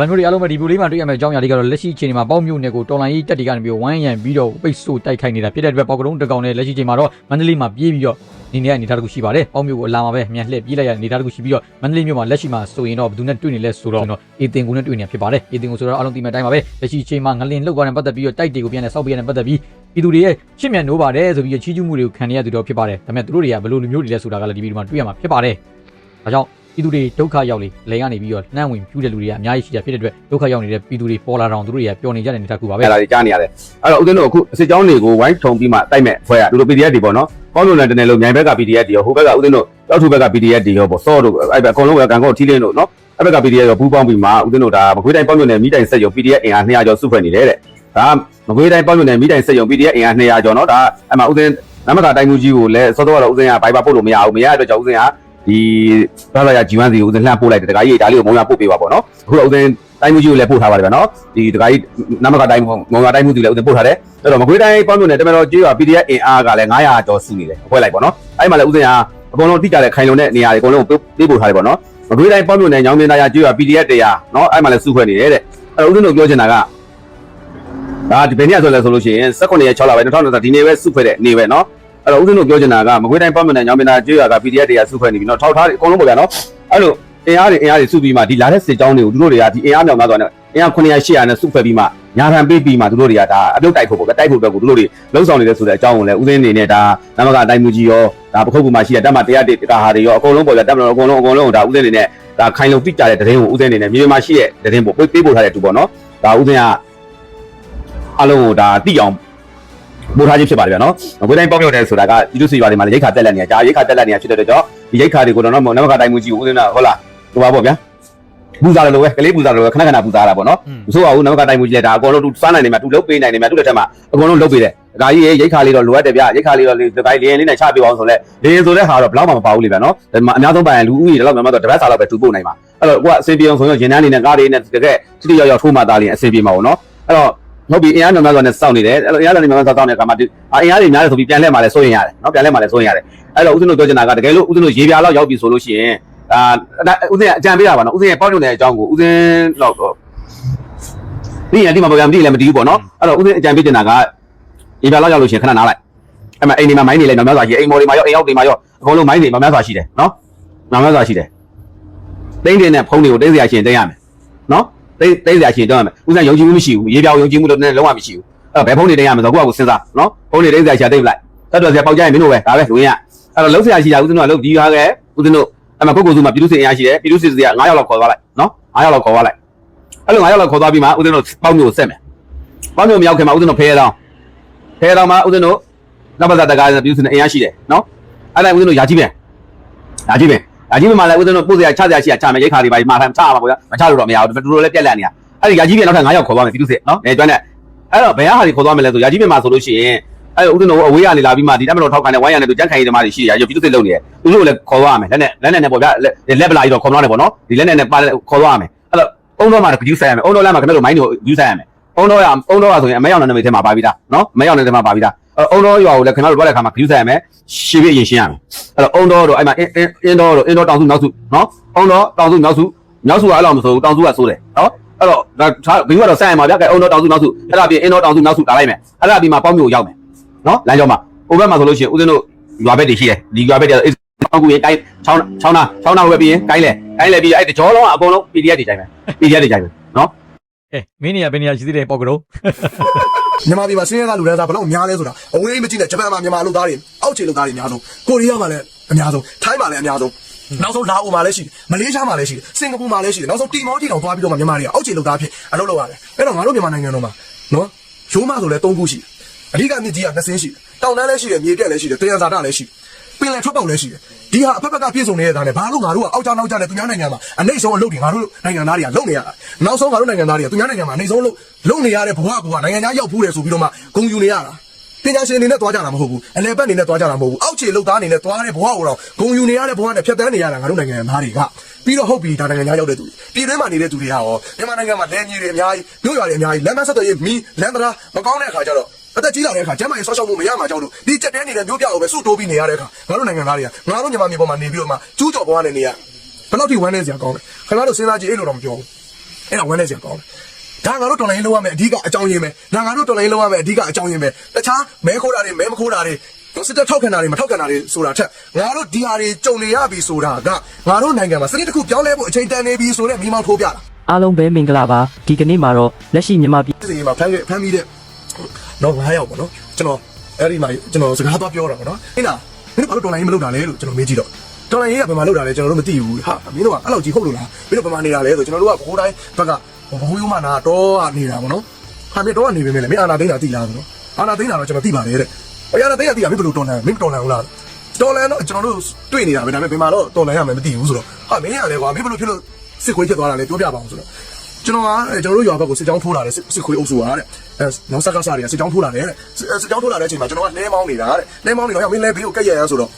A: လို့မျိုးတွေအားလုံးပဲဒီဗီဒီယိုလေးမှာတွေ့ရမယ့်အကြောင်းအရာတွေကတော့လက်ရှိအချိန်ဒီမှာပေါ့မြို့နယ်ကိုတော်လိုင်းရေးတက်တီကနေပြီးဝိုင်းရံပြီးတော့ပိတ်ဆို့တိုက်ခိုက်နေတာဖြစ်တဲ့အတွက်ပေါက်ကလုံးတကောင်နဲ့လက်ရှိအချိန်မှာတော့မန္တလေးမှာပြေးပြီးတော့နေနေရအနေထားတစ်ခုရှိပါတယ်။ပေါ့မြို့ကိုအလာမှာပဲမြန်လှည့်ပြေးလိုက်ရအနေထားတစ်ခုရှိပြီးတော့မန္တလေးမြို့မှာလက်ရှိမှာဆိုရင်တော့ဘယ်သူနဲ့တွေ့နေလဲဆိုတော့ကျွန်တော်အေတင်ကိုနဲ့တွေ့နေဖြစ်ပါတယ်။အေတင်ကိုဆိုတော့အားလုံးသိမဲ့အတိုင်းပါပဲ။လက်ရှိအချိန်မှာငလင်လောက်ကနေပတ်သက်ပြီးတော့တိုက်တွေကိုပြန်လဲစောက်ပြန်နဲ့ပတ်သက်ပြီးပြည်သူတွေရဲ့ရှင်းမြန်နိုးပါတယ်ဆိုပြီးတော့ချီးကျူးမှုတွေကိုခံရတဲ့သူတို့ဖြစ်ပါတယ်။ဒါပေမဲ့သူတို့တွေကဘယ်လိုလူမျိုးတွေလဲဆိုတာကလည်းဒီဗီဒီယိုမှာတွေ့ရမှာဖြစ်ပါတယ်။ဒါကြောင့် ပြည်သူတွေဒုက္ခရောက်လေလဲကနေပြီးတော့နှမ်းဝင်ပြူးတဲ့လူတွေကအများကြီးရှိကြဖြစ်တဲ့အတွက်ဒုက္ခရောက်နေတဲ့ပြည်သူတွေပေါ်လာတော့သူတို့တွေကပျော်နေကြတဲ့အနေတစ်ခုပါပဲ
D: အဲ့ဒါတွေကြားနေရတယ်အဲ့တော့ဦးဇင်းတို့အခုစစ်ကြောင်းတွေကိုဝိုင်းထုံပြီးမှတိုက်မဲ့ဖွဲ့ရသူတို့ PDF တွေပေါ့နော်ကောင်းလို့လည်းတနေ့လုံးမြိုင်ဘက်က PDF တွေရောဟိုဘက်ကဦးဇင်းတို့တောက်ထူဘက်က PDF တွေရောပေါ့စောတို့အဲ့ဘက်အကုန်လုံးကကန်ကောထီးလင်းတို့နော်အဲ့ဘက်က PDF ရောပူးပေါင်းပြီးမှဦးဇင်းတို့ဒါမကွေးတိုင်းပေါင်းမြို့နယ်မိတိုင်ဆက်ရုံ PDF အင်အား200ကျော်စုဖွဲ့နေတယ်တဲ့ဒါမကွေးတိုင်းပေါင်းမြို့နယ်မိတိုင်ဆက်ရုံ PDF အင်အား200ကျော်နော်ဒါအဲ့မှာဦးဇင်းနမကတိုင်းမှုကြီးကိုလည်းစောစောကတော့ဦးဇင်းကဘိုင်ဘာပို့လို့မရဘူးမရတဲ့အတွက်ကြောင့်ဦးဇင်းက ဒီဘာလာရဂျီဝမ်စီကိုဦးဇင်းလှမ်းပို့လိုက်တယ်တခါကြီးဒါလေးကိုမုံရပို့ပေးပါပေါ့နော်အခုတော့ဦးဇင်းတိုင်းမှုကြီးကိုလည်းပို့ထားပါတယ်ဗျာနော်ဒီတခါကြီးနမကတိုင်းမှုငုံရတိုင်းမှုကြီးလည်းဦးဇင်းပို့ထားတယ်အဲ့တော့မကွေးတိုင်းပေါင်းမြို့နယ်တမန်တော်ကျေးရွာ PDF အင်အားကလည်း900ကျော်စုနေတယ်အဖွဲ့လိုက်ပေါ့နော်အဲ့မှာလည်းဦးစင်ကအကုန်လုံးတိကျတဲ့ခိုင်လုံတဲ့နေရာတွေအကုန်လုံးပေးပို့ထားတယ်ပေါ့နော်မကွေးတိုင်းပေါင်းမြို့နယ်ညောင်မြင်သားရကျေးရွာ PDF တရားနော်အဲ့မှာလည်းစုဖွဲ့နေတယ်တဲ့အဲ့တော့ဦးစင်တို့ပြောချင်တာကဒါဒီဘယ်နေ့ဆိုလဲဆိုလို့ရှိရင်18ရက်6လပဲ2020ဒီနေ့ပဲစုဖွဲ့တဲ့နေ့ပဲနော် အဲ့တော့ဦးစင်တို့ပြောချင်တာကမကွေးတိုင်းပေါင်းမြို့နယ်ညောင်မြင်သားကျေးရွာက PDF တရားစုဖွဲ့နေပြီနော်ထောက်ထားတယ်အကုန်လုံးပေါ့ဗျာနော်အဲ့လိုအင်အားတွေအင်အားတွေစုပြီးမှဒီလာတဲ့စစ်ကြောင်းတွေကိုသူတို့တွေကဒီအင်အားမြောက်များသွားတယ်အင်အား900 800နဲ့စုဖွဲ့ပြီးမှညာခံပေးပြီးမှသူတို့တွေကဒါအပြုတ်တိုက်ဖို့ပေါ့ဗျတိုက်ဖို့အတွက်ကိုသူတို့တွေလုံးဆောင်နေတဲ့ဆိုတဲ့အကြောင်းကိုလည်းဦးသိန်းနေနဲ့ဒါနမကအတိုင်းမူကြီးရောဒါပခုတ်ကူမှာရှိတဲ့တက်မတရားတေတကာဟာတွေရောအကုန်လုံးပေါ့ဗျတက်မလို့အကုန်လုံးအကုန်လုံးဒါဦးသိန်းနေနဲ့ဒါခိုင်လုံတိကျတဲ့သတင်းကိုဦးသိန်းနေနဲ့မြေပြင်မှာရှိတဲ့သတင်းပို့ပေးပို့ထားတဲ့သူပေါ့နော်ဒါဦးသိန်းကအလုံးကိုဒါတိအောင် ပို့ထားခြင်းဖြစ်ပါတယ်ဗျာနော်။ဘွေတိုင်းပေါက်မြောက်တယ်ဆိုတာကဒီလိုစီရွာတွေမှာလည်းရိတ်ခါတက်လက်နေကြ။ရိတ်ခါတက်လက်နေရဖြစ်တဲ့အတွက်ကြောင့်ဒီရိတ်ခါတွေကိုတော့နော်နမကတိုင်းမူကြီးကိုဦးသိန်းကဟုတ်လားဟိုပါပေါ့ဗျာ။ပူဇာတယ်လို့ပဲကလေးပူဇာတယ်လို့ပဲခဏခဏပူဇာတာပေါ့နော်။မဆိုးပါဘူးနမကတိုင်းမူကြီးလက်ဒါအကုန်လုံးသူစားနိုင်နေမှာသူလုတ်ပေးနိုင်နေမှာသူ့လက်ထက်မှာအကုန်လုံးလုတ်ပေးတယ်ဒကာကြီးရေရိတ်ခါလေးတော့လိုအပ်တယ်ဗျရိတ်ခါလေးတော့ဒကာကြီးလင်းလေးနဲ့ချပြအောင်ဆိုလဲလင်းဆိုတဲ့ဟာတော့ဘလောက်မှမပါဘူးလေဗျနော်ဒါမှအများဆုံးပိုင်လူဦးရေတော့မှတော့တပတ်စာလောက်ပဲသူပို့နိုင်မှာအဲ့တော့ကိုကအစင်ပြေအောင်ဆိုရင်ရင်နှန်းလေးနဲ့ကားလေးနဲ့တကယ်တိတိရောက်ရောက်ထိုးမှသားလေးအစင်ပြေမှာပေါ့နော်အဲ့တော့ ဟုတ်ပြီအင်အားများများစွာနဲ့စောင့်နေတယ်အဲ့တော့အင်အားများများစွာစောင့်နေတဲ့အခါမှာအင်အားတွေများတယ်ဆိုပြီးပြန်လဲမှလည်းစိုးရင်ရတယ်နော်ပြန်လဲမှလည်းစိုးရင်ရတယ်အဲ့တော့ဦးဇင်းတို့ပြောချင်တာကတကယ်လို့ဦးဇင်းတို့ရေပြာလောက်ရောက်ပြီဆိုလို့ရှိရင်အာဦးဇင်းအကြံပေးတာပါနော်ဦးဇင်းရဲ့ပေါ့ညွန့်တဲ့အကြောင်းကိုဦးဇင်းတော့ပြီးရင်ဒီမှာဗျာမသိလည်းမတည်ဘူးပေါ့နော်အဲ့တော့ဦးစင်းအကြံပေးတင်တာကဒီပြလောက်ရောက်လို့ရှိရင်ခဏနားလိုက်အဲ့မှာအိမ်ဒီမှာမိုင်းနေလဲများများစွာရှိအိမ်မော်ဒီမှာရောအိမ်ရောက်ဒီမှာရောအကုန်လုံးမိုင်းတွေများများစွာရှိတယ်နော်များများစွာရှိတယ်တိမ့်တင်တဲ့ဖုန်းတွေကိုတိမ့်စရာရှိရင်တိမ့်ရမယ်နော်တိမ့်တိမ့်စရာရှိရင်တိမ့်ရမယ်ဦးစင်းယုံကြည်မှုမရှိဘူးရေပြောင်ယုံကြည်မှုတော့လည်းလုံးဝမရှိဘူးအဲ့အဲ့ဘယ်ဖုန်း တွေတင်ရမလဲဆိုတော့ကိုယ့်အကိုစဉ်းစားနော်ဖုန်းတွေတင်စရာရှာတိတ်လိုက်တက်တော်စရာပေါက်ကြရင်မင်းတို့ပဲဒါပဲဝင်ရအဲ့တော့လုံးစရာရှိတာဦးဇင်းတို့ကလုံးဒီဟာကဦးဇင်းတို့အဲ့မှာကိုကိုစုမှာပြည်သူစစ်အင်အားရှိတယ်ပြည်သူစစ်စရာ9ယောက်လောက်ခေါ်သွားလိုက်နော်9ယောက်လောက်ခေါ်သွားလိုက်အဲ့လို9ယောက်လောက်ခေါ်သွားပြီးမှဦးဇင်းတို့ ပေါက်မျိုးဆက်မယ်ပေါက်မျိုးမရောက်ခင်မှာဦးဇင်းတို့ဖဲရအောင်ဖဲရအောင်မှာဦးဇင်းတို့နောက်ပါတ်တကားပြည်သူစစ်အင်အားရှိတယ်နော်အဲ့ဒါဦးဇင်းတို့ယာကြီးပဲယာကြီးပဲယာကြီးပဲမှာလည်းဦးဇင်းတို့ပို့စရာချစရာရှိတာချမယ်ရိတ်ခါတွေပါမှာထားချရမှာပေါ့ဗျာမချလို့တော့မရဘူးတူတူလည်းပြက်လက်နေတာအဲ့ဒီယာကြီးပဲနောက်ထပ်9ယောက်ခေါ်သွားမယ်ပြည်သူစစ်နော်အဲကျွမ်းတဲ့အဲ့တော့ဘယ်ဟာတွေခေါ်သွားမယ်လဲဆိုယာကြီးပဲမှာဆိုလို့ရှိရင်အဲ့ဦးဇင်းတို့အဝေးကနေလာပြီးမှဒီတက်မတော်ထောက်ခံတဲ့ဝိုင်းရတဲ့သူကြက်ခိုင်ရေးသမားတွေရှိရရပြည်သူစစ်လုံနေတယ်သူတို့လည်းခေါ်သွားရမယ်လက်နဲ့လက်နဲ့နဲ့ပေါ့ဗျာလက်ပလာကြီးတော့ခေါ်မလာတယ်ပေါ့နော်ဒီလက်နဲ့နဲ့ပါခေါ်သွားရမယ်အဲ့တော့အုံတော်မှာဂယူဆိုင်ရမယ်အုံတော်လမ်းမှာခင်ဗျားတို့မိုင်းတို့ဂယူဆိုင်ရမယ်အုံတော်ရအုံတော်ရဆိုရင်အမဲရောက်တဲ့နေထဲမှာပါပြီးသားနော်အမဲရောက်တဲ့နေထဲမှာပါပြီးသား အုံတော်ရွာကိုလည်းခင်ဗျားတို့ပြောတဲ့အခါမှာဂယူဆိုင်ရမယ်ရှေ့ပြရင်ရှင်းရမယ်အဲ့တော့အုံတော်တို့အဲ့မှာအင်းအင်းတော်တို့အင်းတော်တောင်စုနောက်စုနော်အုံတော်တောင်စုနောက်စုနောက်စုကအဲ့လိုမဆိုဘူးတောင်စုကဆိုးတယ်နော်အဲ့တော့ဒါဘီကတော့ဆိုင်ရမှာဗျာကဲအုံတော်တောင်စုနောက်စုအဲ့ဒါပြီးအင်းတော်တောင်စုနောက်စုတာလိုက်မယ်အဲ့ဒါပြီးမှပေါင်းမျိုးရောက်မယ်နော်လမ်းကြောင်းမှာဟိုဘက်မှာဆိုလို့ရှိရင်ဦးဇင်းတို့ရွာဘက်တွေရှိတယ်ဒီရွာဘက်တွေအေးပေါက်ကူရင်ကိုင်းချောင်းချောင်းနာချောင်းနာဝယ်ပြီးရင်ကိုင်းလေကိုင်းလေပြီးအဲ့တကြောလုံးကအကုန်လုံး PDF တွေကြိုင်မယ် PDF တွေကြိုင်မယ်နော်
A: အဲမင်းနေရဘယ်နေရရှိသေးတယ်ပေါက်ကတော့
E: မြန်မာပြည်မှာဆင်းရဲသားလူဒန်းစားဘယ်လောက်များလဲဆိုတာအဝေးမကြည့်နဲ့ဂျပန်မှာမြန်မာလူသားတွေအောက်ခြေလူသားတွေအများဆုံးကိုရီးယားမှာလည်းအများဆုံးထိုင်းမှာလည်းအများဆုံးနောက်ဆုံးလာအိုမှာလည်းရှိတယ်မလေးရှားမှာလည်းရှိတယ်စင်ကာပူမှာလည်းရှိတယ်နောက်ဆုံးတီမောတီတောင်သွားပြီးတော့မှမြန်မာတွေကအောက်ခြေလူသားဖြစ်အလုပ်လုပ်ရတယ်အဲ့တော့ငါတို့မြန်မာနိုင်ငံတော်မှာနော်ရိုးမဆိုလည်း၃ခုရှိတယ်အဓိကမြစ်ကြီးကနှစ်စင်းရှိတယ်တောင်တန်းလည်းရှိတယ်မြေပြက်လည်းရှိတယ်တယံဇာတလည်းရှိတယ် ပင်လယ်ထွက်ပေါက်လည်းရှိတယ်ဒီဟာအဖက်ဖက်ကပြည့်စုံနေတဲ့သားနဲ့ဘာလို့ငါတို့ကအောက်ကြနောက်ကြနဲ့သူများနိုင်ငံမှာအနှိမ့်ဆုံးအလုပ်တွေငါတို့နိုင်ငံသားတွေကလုပ်နေရတာနောက်ဆုံးငါတို့နိုင်ငံသားတွေကသူများနိုင်ငံမှာအနှိမ့်ဆုံးလုပ်လုပ်နေရတဲ့ဘဝကနိုင်ငံသားရောက်ဖူးတယ်ဆိုပြီးတော့မှဂုဏ်ယူနေရတာပညာရှင်အနေနဲ့သွားကြတာမဟုတ်ဘူးအလယ်ဘက်အနေနဲ့သွားကြတာမဟုတ်ဘူးအောက်ခြေလုပ်သားအနေနဲ့သွားတဲ့ဘဝကိုတော့ဂုဏ်ယူနေရတဲ့ဘဝနဲ့ဖြတ်သန်းနေရတာငါတို့နိုင်ငံသားတွေကပြီးတော့ဟုတ်ပြီဒါနိုင်ငံသားရောက်တဲ့သူတွေပြည်တွင်းမှာနေတဲ့သူတွေကရောမြန်မာနိုင်ငံမှာလမ်းကြီးတွေအများကြီးမြို့ရွာတွေအများကြီးလမ်းမဆက်သွယ်ရေးမီးလမ်းတရားမကောင်းတဲ့အခါကျတော့ အသက်ကြီးလာတဲ့အခါကျမ်းမာရေးဆောက်ရှောက်မှုမရမှာကြောက်လို့ဒီကြက်တဲနေတဲ့မြို့ပြကိုပဲစုတိုးပြီးနေရတဲ့အခါငါတို့နိုင်ငံသားတွေကငါတို့မြန်မာပြည်ပေါ်မှာနေပြီးတော့မှကျူးကျော်ဘဝနဲ့နေရဘယ်တော့ထိဝမ်းနေစရာကောင်းလဲခင်ဗျားတို့စဉ်းစားကြည့်အဲ့လိုတော့မပြောဘူးအဲ့ဒါဝမ်းနေစရာကောင်းတယ်ဒါငါတို့တော်လိုင်းလုံးရမယ်အဓိကအကြောင်းရင်းပဲဒါငါတို့တော်လိုင်းလုံးရမယ်အဓိကအကြောင်းရင်းပဲတခြားမဲခိုးတာတွေမဲမခိုးတာတွေစစ်တပ်ထောက်ခံတာတွေမထောက်ခံတာတွေဆိုတာထက်ငါတို့ဒီဟာတွေကြုံနေရပြီဆိုတာကငါတို့နိုင်ငံမှာစနစ်တစ်ခုပြောင်းလဲဖို့အချိန်တန်နေပြီဆိုတဲ့မိမောင်းထိုးပြတာ
F: အားလုံးပဲမင်္ဂလာပါဒီကနေ့မှာတော့လက်ရှိမြန်မာပြည်
E: ဒီမှာဖမ်းခဲ့ဖမ်းပြီးတဲ့ တော့9ယောက်ပေါ့နော်ကျွန်တော်အဲ့ဒီမှာကျွန်တော်စကားသွားပြောတာပေါ့နော်ဟင်းလားမင်းတို့ဘာလို့တော်လိုင်းမလုပ်တာလဲလို့ကျွန်တော်မေးကြည့်တော့တော်လိုင်းရေးကဘယ်မှာလုပ်တာလဲကျွန်တော်တို့မသိဘူးဟာမင်းတို့ကအဲ့လောက်ကြီးဟုတ်လို့လားမင်းတို့ဘယ်မှာနေတာလဲဆိုကျွန်တော်တို့ကဘိုးတိုင်းဘက်ကဘိုးရိုးမနာတော့နေတာပေါ့နော်ဟာမင်းတော့ကနေပဲမင်းလေမင်းအာနာသိန်းတာသိလားဆိုတော့အာနာသိန်းတာတော့ကျွန်တော်သိပါတယ်တဲ့ဟိုအာနာသိန်းတာသိတာမင်းဘယ်လိုတော်လန်မင်းတော်လန်ဟုတ်လားတော်လန်တော့ကျွန်တော်တို့တွေ့နေတာပဲဒါပေမဲ့ဘယ်မှာတော့တော်လန်ရမယ်မသိဘူးဆိုတော့ဟာမင်းရတယ်ကွာမင်းဘယ်လိုဖြစ်လို့စစ်ခွေးဖြစ်သွားတာလဲပြောပြပါအောင်ဆိုတော့ ကျွန်တော်ကအဲကျွန်တော်တို့ရွာဘက်ကိုစစ်ကြောင်းထိုးလာတယ်စစ်စစ်ခွေးအုပ်စုကတဲ့အဲနောက်ဆက်ကစားတွေကစစ်ကြောင်းထိုးလာတယ်တဲ့စစ်စစ်ကြောင်းထိုးလာတဲ့အချိန်မှာကျွန်တော်ကလဲမောင်းနေတာတဲ့လဲမောင်းနေတော့ရောက်မင်းလဲဘေးကိုကက်ရရဆိုတော့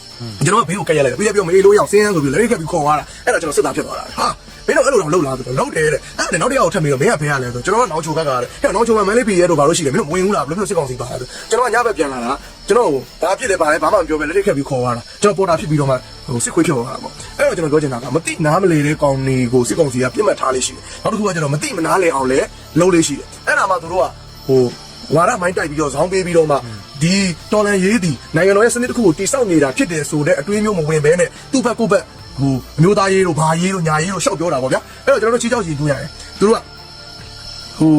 E: ကျွန်တော်ကဘေးကိုကက်ရလိုက်တယ်ပြီးရပြောမေးလို့ရအောင်ဆင်းရမ်းဆိုပြီးလဲခက်ပြီးခေါ်သွားတာအဲ့တော့ကျွန်တော်စစ်သားဖြစ်သွားတာဟာ မင်းတို့အဲ့လိုတော့လှုပ်လာဆိုတော့လှုပ်တယ်တဲ့အဲ့ဒါနောက်တစ်ယောက်ထပ်ပြီးတော့မင်းကဘယ်ရလဲဆိုကျွန်တော်ကနောက်ချိုဘက်ကတဲ့ဟဲ့နောက်ချိုကမန်လေးပြည်ရဲတို့ဘာလို့ရှိလဲမင်းတို့ဝင်ဘူးလားဘယ်လိုဖြစ်စစ်ကောင်စီပါလဲကျွန်တော်ကညဘက်ပြန်လာတာကျွန်တော်ဘာဖြစ်လဲဘာလဲဘာမှမပြောပဲလက်ထက်ခက်ပြီးခေါ်သွားတာကျွန်တော်ပေါ်တာဖြစ်ပြီးတော့မှဟိုစစ်ခွေးဖြစ်သွားတာပေါ့အဲ့တော့ကျွန်တော်ပြောချင်တာကမတိနားမလေတဲ့ကောင်တွေကိုစစ်ကောင်စီကပြစ်မှတ်ထားလေးရှိတယ်နောက်တစ်ခုကကျွန်တော်မတိမနာလေအောင်လဲလုံးလေးရှိတယ်အဲ့ဒါမှသူတို့ကဟိုဝါရမိုင်းတိုက်ပြီးတော့ဇောင်းပေးပြီးတော့မှဒီတော်လန်ရေးသည်နိုင်ငံတော်ရဲ့စနစ်တစ်ခုကိုတိစောက်နေတာဖြစ်တယ်ဆိုတဲ့အတွေးမျိုးမဝင်ဘဲနဲ့သူ့ဘက်ကိုယ့်ဘက် ဟိုအမျိုးသားရေးတို့ဘာရေးတို့ညာရေးတို့ရှောက်ပြောတာပေါ့ဗျာအဲ့တော့ကျွန်တော်တို့ချီးကြောက်ချီးတူးရတယ်သူတို့ကဟို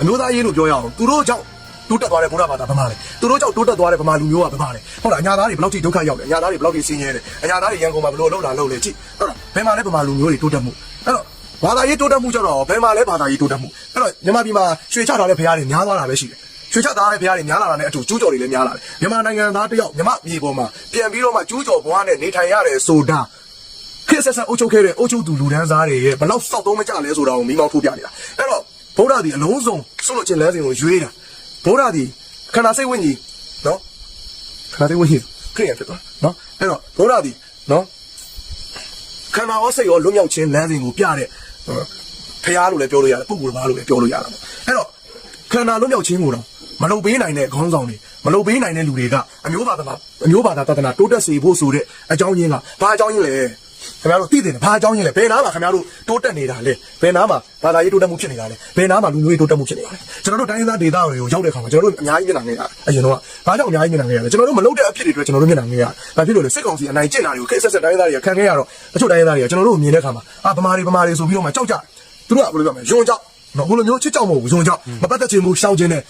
E: အမျိုးသားရေးလို့ပြောရအောင်သူတို့ကြောင့်တိုးတက်သွားတဲ့ဗုဒ္ဓဘာသာဗမာလေသူတို့ကြောင့်တိုးတက်သွားတဲ့ဗမာလူမျိုးကဗမာလေဟုတ်လားအညာသားတွေဘယ်လောက်ထိဒုက္ခရောက်လဲအညာသားတွေဘယ်လောက်ထိဆင်းရဲလဲအညာသားတွေရန်ကုန်မှာဘယ်လိုလှုပ်လာလှုပ်လဲကြည့်ဟုတ်လားဘယ်မှာလဲဗမာလူမျိုးတွေတိုးတက်မှုအဲ့တော့ဘာသာရေးတိုးတက်မှုကြတော့ဘယ်မှာလဲဘာသာရေးတိုးတက်မှုအဲ့တော့မြန်မာပြည်မှာရွှေချထားတဲ့ဘုရားတွေများသွားတာပဲရှိတယ်ရွှေချထားတဲ့ဘုရားတွေများလာတာနဲ့အတူကျူးကျော်တွေလည်းများလာတယ်မြန်မာနိုင်ငံသားတယောက်မြန်မာပြည်ပေါ်မှာပြန်ပြီးတော့မှကျူးကျော်ဘဝနဲ့နေထိုင်ရတယ်ဆိုတာ ခေတ်ဆက်ဆက်အုပ်ချုပ်ခဲ့တဲ့အုပ်ချုပ်သူလူဒန်းစားတွေရဲ့ဘယ်လောက်စောက်သုံးမကြလဲဆိုတာကိုမိမောင်းထိုးပြနေတာအဲ့တော့ဗုဒ္ဓသည်အလုံးစုံဆွလို့ခြင်းလမ်းစဉ်ကိုရွေးတာဗုဒ္ဓသည်ခန္ဓာစိတ်ဝိညာဉ်နော်ခန္ဓာစိတ်ဝိညာဉ်ခရိယဖြစ်သွားနော်အဲ့တော့ဗုဒ္ဓသည်နော်ခန္ဓာရောစိတ်ရောလွတ်မြောက်ခြင်းလမ်းစဉ်ကိုပြတဲ့ဖရားလို့လည်းပြောလို့ရတယ်ပုဂ္ဂိုလ်ဘာလို့လည်းပြောလို့ရတာပေါ့အဲ့တော့ခန္ဓာလွတ်မြောက်ခြင်းကိုတော့မလုပ်ပေးနိုင်တဲ့ခေါင်းဆောင်တွေမလုပ်ပေးနိုင်တဲ့လူတွေကအမျိုးဘာသာအမျိုးဘာသာတဒနာတိုးတက်စေဖို့ဆိုတဲ့အကြောင်းရင်းကဘာအကြောင်းရင်းလဲ ခင်ဗျားတို့သိတယ်ဘာအကြောင်းရင်းလဲဘယ်နားမှာခင်ဗျားတို့တိုးတက်နေတာလဲဘယ်နားမှာဘာသာရေးတိုးတက်မှုဖြစ်နေတာလဲဘယ်နားမှာလူမျိုးရေးတိုးတက်မှုဖြစ်နေတာလဲကျွန်တော်တို့တိုင်းရင်းသားဒေသတွေကိုရောက်တဲ့အခါမှာကျွန်တော်တို့အများကြီးမျက်နှာငယ်ရတယ်အရင်တော့ဘာကြောင့်အများကြီးမျက်နှာငယ်ရလဲကျွန်တော်တို့မလုပ်တဲ့အဖြစ်တွေအတွက်ကျွန်တော်တို့မျက်နှာငယ်ရတယ်ဘာဖြစ်လို့လဲစစ်ကောင်စီအနိုင်ကျင့်တာတွေကိုခိတ်ဆက်ဆက်တိုင်းရင်းသားတွေကခံခဲ့ရတော့တချို့တိုင်းရင်းသားတွေကကျွန်တော်တို့မြင်တဲ့အခါမှာအာဗမာတွေဗမာတွေဆိုပြီးတော့မှကြောက်ကြတယ်သူတို့ကဘယ်လိုပြောမလဲယွန်းကြောက်နော်ဘယ်လိုမျိုးချစ်ကြောက်မဟုတ်ဘူးယွန်းကြောက်မပတ်သက်ချင်ဘူးရှောင်းခြင်းနဲ့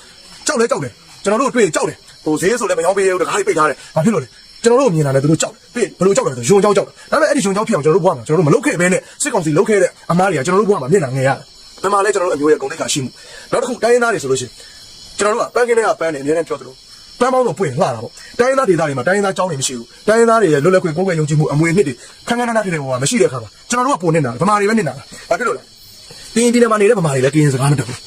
E: ကြောက်လဲကြောက်တယ်ကျွန်တော်တို့တွေ့ကြောက်တယ်ဟိုဈေးဆိုလည်းမရောက်ပေးဘူးတခါလေးပိတ်ထားတယ်ဘာဖြစ်လို့လဲကျွန်တော်တို့မြင်လာတယ်သူတို့ကြောက်တယ် ပြီးဘယ်လိုကြောက်လဲဆိုယုံကြောက်ကြောက်ဒါပေမဲ့အဲ့ဒီယုံကြောက်ဖြစ်အောင်ကျွန်တော်တို့ဘဝမှာကျွန်တော်တို့မလုပ်ခဲ့ဘဲနဲ့စစ်ကောင်စီလုပ်ခဲ့တဲ့အမားတွေကကျွန်တော်တို့ဘဝမှာမျက်နှာငယ်ရတယ်ဘယ်မှာလဲကျွန်တော်တို့အမျိုးရဲ့ဂုဏ်သိက္ခာရှိမှုနောက်တစ်ခုတိုင်းရင်းသားတွေဆိုလို့ရှိရင်ကျွန်တော်တို့ကပန်းကင်းတွေကပန်းနေအများနဲ့ပြောသလိုပန်းပေါင်းတော့ပွင့်လှတာပေါ့တိုင်းရင်းသားဒေသတွေမှာတိုင်းရင်းသားကျောင်းတွေမရှိဘူးတိုင်းရင်းသားတွေရဲ့လွတ်လပ်ခွင့်ကိုယ်ကွယ်ယုံကြည်မှုအမွေအနှစ်တွေခန်းခန်းနားနားထတဲ့ဘဝမှာမရှိတဲ့အခါမှာကျွန်တော်တို့ကပုံနေတာဗမာတွေပဲနေတာဘာဖြစ်လို့လဲကရင်ပြည်နယ်မှာနေတဲ့ဗမာတွေလည်းကရင်စကားမတတ်ဘူး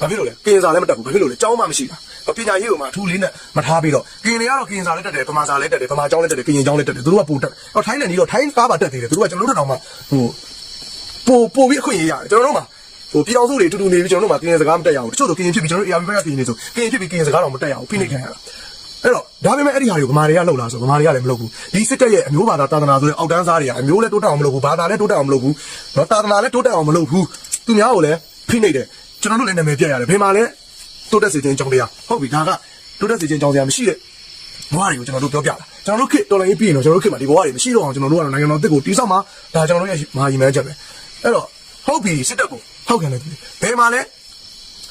E: ဘာဖြစ်လို့လဲကင်စာလည်းမတက်ဘူးဘာဖြစ်လို့လဲကျောင်းမှမရှိတာပညာရေးကိုမှအထူးလေးနဲ့မထားပြီးတော့ကင်တွေကတော့ကင်စာလည်းတက်တယ်ဗမာစာလည်းတက်တယ်ဗမာကျောင်းလည်းတက်တယ်ကရင်ကျောင်းလည်းတက်တယ်သူတို့ကပိုတက်တယ်ထိုင်းလည်းနီးတော့ထိုင်းကားပါတက်သေးတယ်သူတို့ကကျွန်တော်တို့တောင်မှဟိုပိုပိုပြီးအခွင့်အရေးရတယ်ကျွန်တော်တို့မှဟိုပြည်အောင်စုတွေတူတူနေပြီးကျွန်တော်တို့မှကင်စကားမတက်ရဘူးတချို့ဆိုကင်ဖြစ်ပြီးကျွန်တော်တို့ AR ဘက်ကကင်နေဆိုကင်ဖြစ်ပြီးကင်စကားတော့မတက်ရဘူးဖိနှိပ်ခံရတာအဲ့တော့ဒါပေမဲ့အဲ့ဒီဟာတွေကိုဗမာတွေကလှုပ်လာဆိုဗမာတွေကလည်းမလုပ်ဘူးဒီစစ်တပ်ရဲ့အမျိုးဘာသာတာသနာဆိုတဲ့အောက်တန်းစားတွေကအမျိုးလည်းတိုးတက်အောင်မလုပ်ဘူးဘာသာလည်းတိုးတက်အောင်မလုပ်ဘူးနော်တာသနာလည်းတိုးတက်အောင်မလုပ်ဘူးသူများကိုလည်းဖိနှိပ်တယ် ကျွန်တော်တို့လည်းနာမည်ပြရတယ်ဘယ်မှာလဲတိုးတက်စေခြင်းအကြောင်းတရားဟုတ်ပြီဒါကတိုးတက်စေခြင်းအကြောင်းတရားမရှိတဲ့ဘဝတွေကိုကျွန်တော်တို့ပြောပြတာကျွန်တော်တို့ခေတ်တော်လိုင်းပြီးရင်တော့ကျွန်တော်တို့ခေတ်မှာဒီဘဝတွေမရှိတော့အောင်ကျွန်တော်တို့ကတော့နိုင်ငံတော်တစ်ကိုတိစောက်မှာဒါကျွန်တော်တို့ရဲ့မဟာရည်မှန်းချက်ပဲအဲ့တော့ဟုတ်ပြီစစ်တပ်ကိုဟောက်ခံနေတယ်ဘယ်မှာလဲ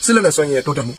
E: စစ်လက်နဲ့ဆွမ်းရည်တိုးတက်မှု